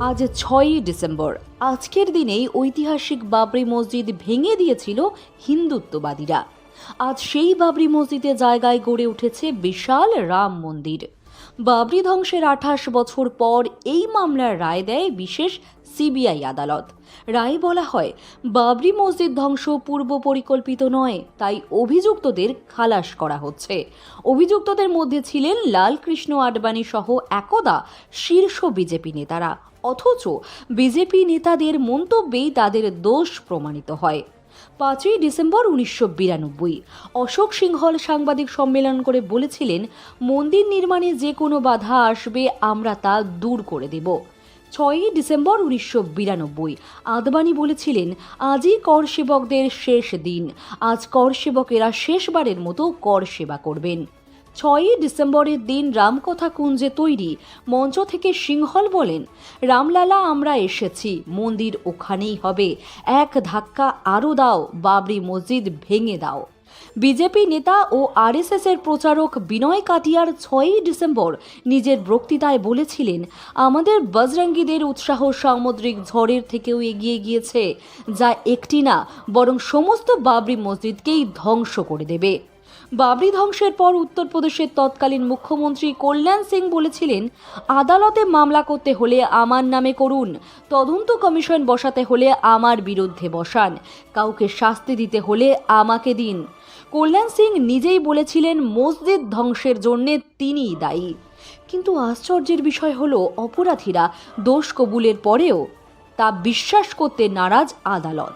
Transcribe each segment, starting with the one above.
আজ ছয়ই ডিসেম্বর। আজকের দিনেই ঐতিহাসিক বাবরি মসজিদ ভেঙে দিয়েছিল হিন্দুত্ববাদীরা। আজ সেই বাবরি মসজিদে জায়গায় গড়ে উঠেছে বিশাল রাম মন্দির। বাবরি ধ্বংসের আঠাশ বছর পর এই মামলার রায় দেয় বিশেষ সিবিআই আদালত। রায় বলা হয়, বাবরি মসজিদ ধ্বংস পূর্ব পরিকল্পিত নয়, তাই অভিযুক্তদের খালাস করা হচ্ছে। অভিযুক্তদের মধ্যে ছিলেন লালকৃষ্ণ আডবাণী সহ একদা শীর্ষ বিজেপি নেতারা। অথচ বিজেপি নেতাদের মন্তব্যেই তাদের দোষ প্রমাণিত হয়। পাঁচই ডিসেম্বর উনিশশো বিরানব্বই, অশোক সিংহল সাংবাদিক সম্মেলন করে বলেছিলেন, মন্দির নির্মাণে যে কোনো বাধা আসবে, আমরা তা দূর করে দেব। ছয়ই ডিসেম্বর উনিশশো বিরানব্বই। আদবানি বলেছিলেন, আজই কর সেবকদের শেষ দিন। আজ কর সেবকেরা শেষবারের মতো কর সেবা করবেন। ছয়ই ডিসেম্বরের দিন রামকথা কুঞ্জে তৈরি মঞ্চ থেকে সিংহল বলেন, রামলালা, আমরা এসেছি। মন্দির ওখানেই হবে। এক ধাক্কা আরও দাও, বাবরি মসজিদ ভেঙে দাও। বিজেপি নেতা ও আরএসএস এর প্রচারক বিনয় কাটিয়ার ছয়ই ডিসেম্বর নিজের বক্তৃতায় বলেছিলেন, আমাদের বজরঙ্গীদের উৎসাহ সামুদ্রিক ঝড়ের থেকেও এগিয়ে গিয়েছে, যা একটি না, বরং সমস্ত বাবরি মসজিদকেই ধ্বংস করে দেবে। বাবরি ধ্বংসের পর উত্তরপ্রদেশের তৎকালীন মুখ্যমন্ত্রী কল্যাণ সিং বলেছিলেন, আদালতে মামলা করতে হলে আমার নামে করুন, তদন্ত কমিশন বসাতে হলে আমার বিরুদ্ধে বসান, কাউকে শাস্তি দিতে হলে আমাকে দিন। কল্যাণ সিং নিজেই বলেছিলেন, মসজিদ ধ্বংসের জন্যে তিনিই দায়ী। কিন্তু আশ্চর্যের বিষয় হলো, অপরাধীরা দোষ কবুলের পরেও তা বিশ্বাস করতে নারাজ আদালত।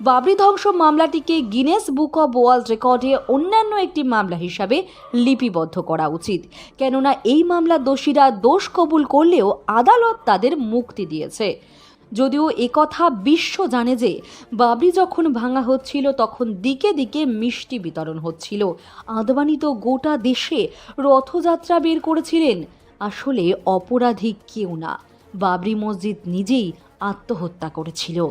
বাবরি ধ্বংস মামলাটিকে গিনেস বুক অব ওয়ার্ল্ড রেকর্ডে অন্যান্য একটি মামলা হিসাবে লিপিবদ্ধ করা উচিত। কেননা, এই মামলার দোষীরা দোষ কবুল করলেও আদালত তাদের মুক্তি দিয়েছে। যদিও একথা বিশ্ব জানে যে বাবরি যখন ভাঙা হচ্ছিল, তখন দিকে দিকে মিষ্টি বিতরণ হচ্ছিল। আদবানি তো গোটা দেশে রথযাত্রা বের করেছিলেন। আসলে অপরাধী কেউ না। বাবরি মসজিদ নিজেই আত্মহত্যা করেছিল।